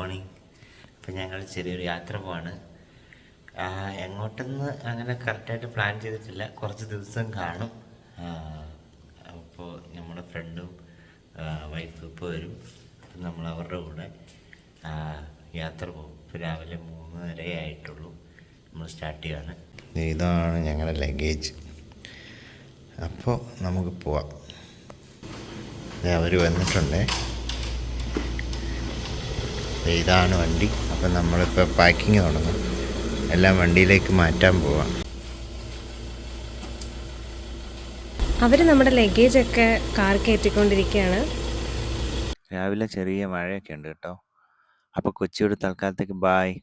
Morning അപ്പം ഞങ്ങൾ ചെറിയൊരു യാത്ര പോവാണ്. എങ്ങോട്ടെന്ന് അങ്ങനെ കറക്റ്റായിട്ട് പ്ലാൻ ചെയ്തിട്ടില്ല. കുറച്ച് ദിവസം കാണും. അപ്പോൾ നമ്മുടെ ഫ്രണ്ടും വൈഫും ഇപ്പോൾ വരും. അപ്പം നമ്മൾ അവരുടെ കൂടെ യാത്ര പോകും. ഇപ്പോൾ രാവിലെ മൂന്നര ആയിട്ടുള്ളൂ. നമ്മൾ സ്റ്റാർട്ട് ചെയ്യാണ്. ഇതാണ് ഞങ്ങളുടെ ലഗേജ് അപ്പോൾ നമുക്ക് പോവാം. അവർ വന്നിട്ടുണ്ടേ. ഇതാണ് വണ്ടി. അപ്പം നമ്മളിപ്പോൾ പാക്കിങ് തുടങ്ങും. എല്ലാം വണ്ടിയിലേക്ക് മാറ്റാൻ പോവാം. അവർ നമ്മുടെ ലഗേജൊക്കെ കാർ കയറ്റിക്കൊണ്ടിരിക്കുകയാണ്. രാവിലെ ചെറിയ മഴയൊക്കെ ഉണ്ട് കേട്ടോ. അപ്പോൾ കൊച്ചിയോട് തൽക്കാലത്തേക്ക് ബായ്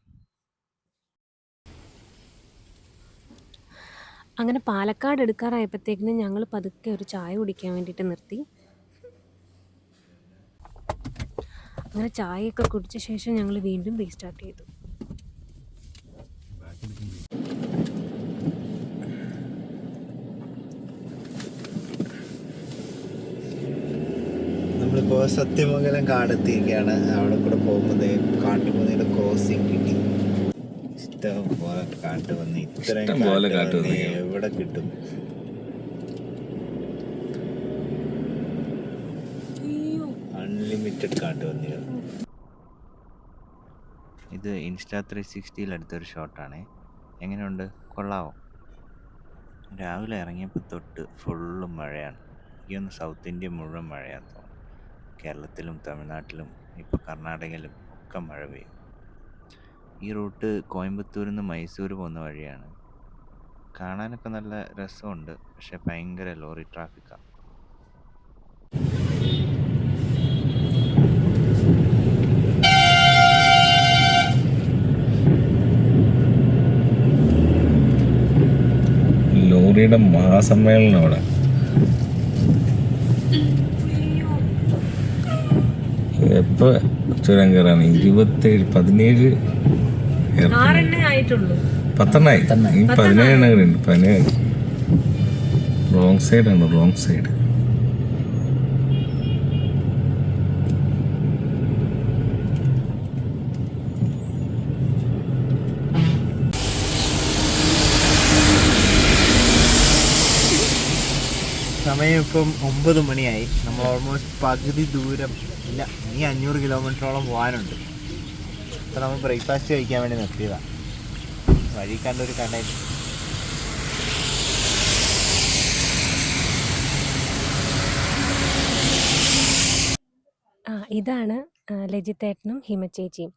അങ്ങനെ പാലക്കാട് എടുക്കാറായപ്പോഴത്തേക്കിന് ഞങ്ങൾ പതുക്കെ ഒരു ചായ കുടിക്കാൻ വേണ്ടിയിട്ട് നിർത്തി. അങ്ങനെ ചായയൊക്കെ കുടിച്ച ശേഷം ഞങ്ങൾ വീണ്ടും റീസ്റ്റാർട്ട് ചെയ്തു. നമ്മളിപ്പോൾ സത്യമംഗലം കാടെത്തിയിരിക്കുകയാണ്. അവിടെ കൂടെ പോകുന്നത് കാട്ടുപന്നിയുടെ ക്രോസിംഗ് കിട്ടി. ഇഷ്ടം പോലെ കാട്ടുപന്നി. ഇത്രയും എവിടെ കിട്ടും. അൺലിമിറ്റഡ് വന്നിരുന്നു. ഇത് ഇൻസ്റ്റാ ത്രീ സിക്സ്റ്റിയിൽ എടുത്തൊരു ഷോട്ടാണ്. എങ്ങനെയുണ്ട്? കൊള്ളാവോ? രാവിലെ ഇറങ്ങിയപ്പോൾ തൊട്ട് ഫുള്ള് മഴയാണ്. ഒന്ന് സൗത്ത് ഇന്ത്യ മുഴുവൻ മഴയാണ് തോന്നുന്നു. കേരളത്തിലും തമിഴ്നാട്ടിലും ഇപ്പോൾ കർണാടകയിലും ഒക്കെ മഴ പെയ്യും. ഈ റൂട്ട് കോയമ്പത്തൂരിൽ നിന്ന് മൈസൂർ പോകുന്ന വഴിയാണ്. കാണാനൊക്കെ നല്ല രസമുണ്ട് പക്ഷേ ഭയങ്കര ലോറി ട്രാഫിക്കാണ്. ലോറിയുടെ മഹാസമ്മേളനം അവിടെ. എപ്പോ ചുരം കയറാണ് ഇരുപത്തേഴ് പതിനേഴ് പത്തെണ്ണായി? ഈ പതിനേഴ് കയറി പതിനേഴ്. റോങ് ആണ് റോങ് സൈഡ് സമയം ഇപ്പം ഒമ്പത് മണിയായി. നമ്മൾ ഓൾമോസ്റ്റ് പകുതി ദൂരം ഇല്ല ഇനി അഞ്ഞൂറ് കിലോമീറ്ററോളം പോകാനുണ്ട്. അപ്പോൾ നമ്മൾ ബ്രേക്ക്ഫാസ്റ്റ് കഴിക്കാൻ വേണ്ടി നിർത്തിയതാണ് വഴി കണ്ടൊരു കടയിൽ ആ ഇതാണ് ലജിത്തേട്ടനും ഹിമചേച്ചിയും.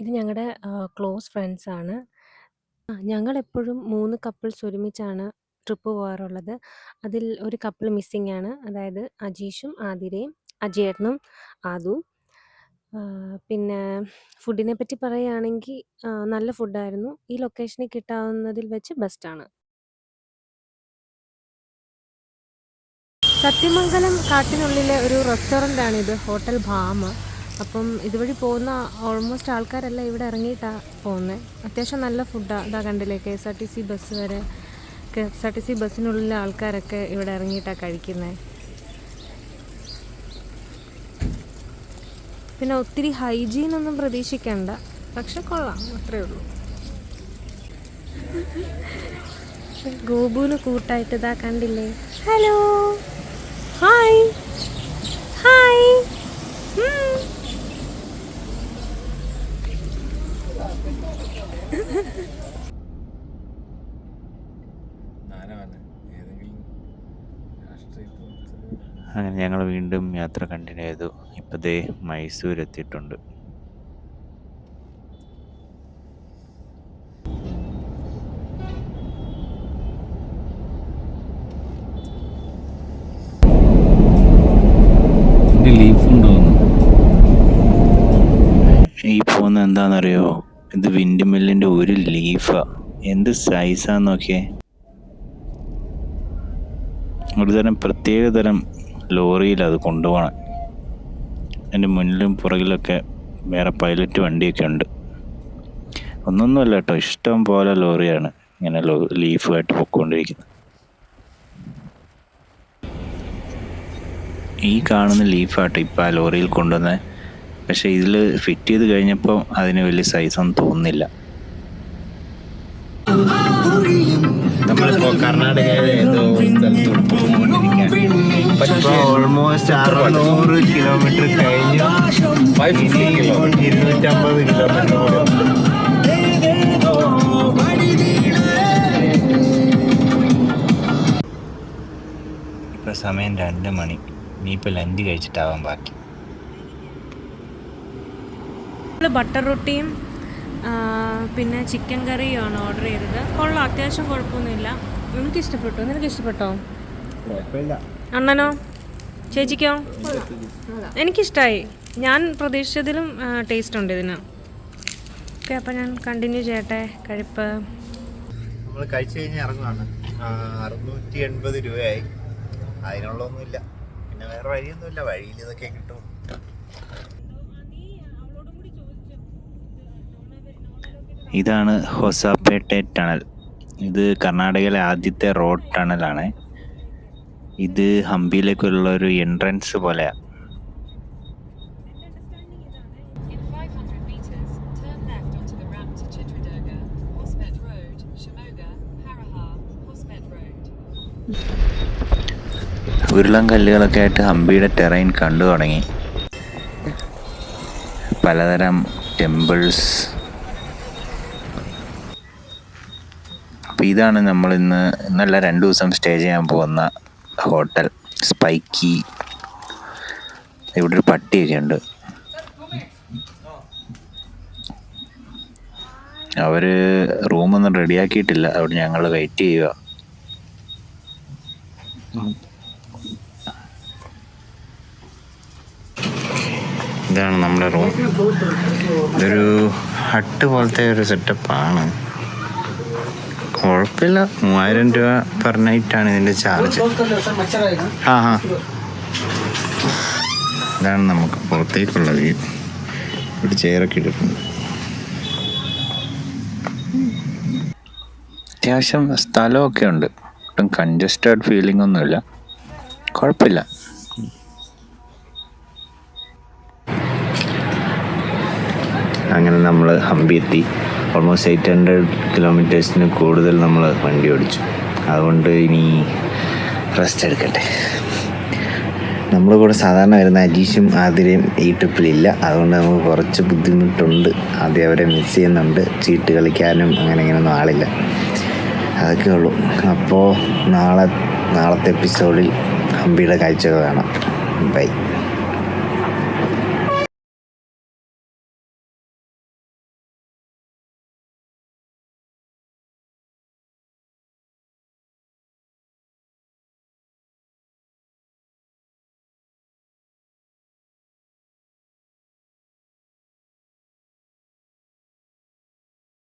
ഇത് ഞങ്ങളുടെ ക്ലോസ് ഫ്രണ്ട്സാണ് ഞങ്ങളെപ്പോഴും മൂന്ന് കപ്പിൾസ് ഒരുമിച്ചാണ് ട്രിപ്പ് പോകാറുള്ളത് അതിൽ ഒരു കപ്പിൾ മിസ്സിംഗ് ആണ്. അതായത് അജീഷും ആതിരയും അജയേട്ടനും ആദു. പിന്നെ ഫുഡിനെ പറ്റി പറയുകയാണെങ്കിൽ നല്ല ഫുഡായിരുന്നു. ഈ ലൊക്കേഷനിൽ കിട്ടാവുന്നതിൽ വെച്ച് ബെസ്റ്റാണ് സത്യമംഗലം കാട്ടിനുള്ളിലെ ഒരു റെസ്റ്റോറന്റ് ആണിത് ഹോട്ടൽ ഭാമ. അപ്പം ഇതുവഴി പോകുന്ന ഓൾമോസ്റ്റ് ആൾക്കാരെല്ലാം ഇവിടെ ഇറങ്ങിയിട്ടാണ് പോകുന്നത് അത്യാവശ്യം നല്ല ഫുഡാണ് ഇതാ കണ്ടില്ലേ K S R T C bus വരെ. K S R T C ബസ്സിനുള്ളിലെ ആൾക്കാരൊക്കെ ഇവിടെ ഇറങ്ങിയിട്ടാണ് കഴിക്കുന്നത് പിന്നെ ഒത്തിരി ഹൈജീൻ ഒന്നും പ്രതീക്ഷിക്കണ്ട. പക്ഷെ കൊള്ളാം അത്രേ ഉള്ളൂ. ഗോപുവിന് കൂട്ടായിട്ട് ഇതാ കണ്ടില്ലേ? ഹലോ. ഹായ്. ഹായ്. അങ്ങനെ ഞങ്ങൾ വീണ്ടും യാത്ര കണ്ടിന്യൂ ചെയ്തു. ഇപ്പോൾ ദേ മൈസൂർ എത്തിയിട്ടുണ്ട്. ഈ പോകുന്ന എന്താണെന്നറിയോ? ഇത് വിൻഡ് മില്ലിന്റെ ഒരു ലീഫാ എന്ത് സൈസാന്ന് നോക്കിയേ. ഒരു തരം പ്രത്യേക തരം ലോറിയിൽ അത് കൊണ്ടുപോകണം. എന്റെ മുന്നിലും പുറകിലൊക്കെ വേറെ പൈലറ്റ് വണ്ടിയൊക്കെ ഉണ്ട്. ഒന്നൊന്നുമല്ല കേട്ടോ ഇഷ്ടം പോലെ ലോറിയാണ് ഇങ്ങനെ ലോ ലീഫുമായിട്ട് പൊക്കോണ്ടിരിക്കുന്നത്. ഈ കാണുന്ന ലീഫാട്ടോ ഇപ്പം ആ ലോറിയിൽ കൊണ്ടുവന്നത് പക്ഷേ ഇതിൽ ഫിറ്റ് ചെയ്ത് കഴിഞ്ഞപ്പോൾ അതിന് വലിയ സൈസൊന്നും തോന്നുന്നില്ല. അറുന്നൂറ് കിലോമീറ്റർ കഴിഞ്ഞു കിലോമീറ്റർ സമയം രണ്ട് മണി ഇനിയിപ്പോൾ ലഞ്ച് കഴിച്ചിട്ടാവാൻ ബാക്കി ബട്ടർ റൊട്ടിയും പിന്നെ ചിക്കൻ കറിയുമാണ് ഓർഡർ ചെയ്തത്. കൊള്ളാം അത്യാവശ്യം കുഴപ്പമൊന്നുമില്ല. എനിക്ക് ഇഷ്ടപ്പെട്ടു നിനക്ക് ഇഷ്ടപ്പെട്ടോ അണ്ണനോ? ചേച്ചിക്കോ? എനിക്കിഷ്ടമായി ഞാൻ പ്രതീക്ഷിച്ചതിലും ടേസ്റ്റ് ഉണ്ട് ഇതിന്. ഓക്കെ അപ്പം ഞാൻ കണ്ടിന്യൂ ചെയ്യട്ടെ. കഴിപ്പ്. നമ്മൾ കഴിച്ചു കഴിഞ്ഞ് ഇറങ്ങുകയാണ് അറുന്നൂറ്റി എൺപത് രൂപയായി. അതിനുള്ളൊന്നുമില്ല പിന്നെ വേറെ വഴിയൊന്നുമില്ല. വഴിയിൽ ഇതൊക്കെ കിട്ടും. ഇതാണ് ഹൊസാപ്പേട്ടെ ടണൽ. ഇത് കർണാടകയിലെ ആദ്യത്തെ റോഡ് ടണലാണ് ഇത് ഹംപിയിലേക്കുള്ള ഒരു എൻട്രൻസ് പോലെയാണ് ഉരുളം 500 metres, turn left onto the ramp to Chitradurga, Hospet Road, Shimoga, Harahar, Hospet Road. ഉരുളൻ കല്ലുകളൊക്കെ ആയിട്ട് ഹംപിയുടെ ടെറൈൻ കണ്ടു തുടങ്ങി പലതരം ടെമ്പിൾസ് അപ്പോൾ ഇതാണ് നമ്മൾ ഇന്ന് ഇന്നല്ല രണ്ട് ദിവസം സ്റ്റേ ചെയ്യാൻ പോകുന്ന ഹോട്ടൽ സ്പൈക്കി ഇവിടെ ഒരു പട്ടിയൊക്കെ ഉണ്ട് അവർ റൂമൊന്നും റെഡിയാക്കിയിട്ടില്ല. അവിടെ ഞങ്ങൾ വെയിറ്റ് ചെയ്യുക ഇതാണ് നമ്മുടെ റൂം ഇതൊരു ഹട്ട് പോലത്തെ ഒരു സെറ്റപ്പാണ് കുഴപ്പമില്ല. മൂവായിരം രൂപ പെർ നൈറ്റാണ് ഇതിന്റെ ചാർജ്. ആ ഹാ ഇതാണ് നമുക്ക് പുറത്തേക്കുള്ള വ്യൂ. ഒരു ചെയറൊക്കെ ഇട്ടിട്ടുണ്ട് അത്യാവശ്യം സ്ഥലമൊക്കെ ഉണ്ട്. ഒട്ടും കൺജസ്റ്റഡ് ഫീലിംഗ് ഒന്നുമില്ല. കുഴപ്പമില്ല. അങ്ങനെ നമ്മൾ ഹംപി എത്തി. ഓൾമോസ്റ്റ് എയ്റ്റ് ഹൺഡ്രഡ് കിലോമീറ്റേഴ്സിന് കൂടുതൽ നമ്മൾ വണ്ടി ഓടിച്ചു. അതുകൊണ്ട് ഇനി റെസ്റ്റ് എടുക്കട്ടെ. നമ്മുടെ കൂടെ സാധാരണ വരുന്ന അജീഷും ആതിരയും ഈ ട്രിപ്പിലില്ല അതുകൊണ്ട് നമുക്ക് കുറച്ച് ബുദ്ധിമുട്ടുണ്ട്. ആദ്യം അവരെ മിസ് ചെയ്യുന്നുണ്ട്. ചീട്ട് കളിക്കാനും അങ്ങനെ ഇങ്ങനെയൊന്നും ആളില്ല. അതൊക്കെ ഉള്ളൂ. അപ്പോൾ നാളെ നാളത്തെ എപ്പിസോഡിൽ ഹംപിയുടെ കാഴ്ചകൾ കാണാം. ബൈ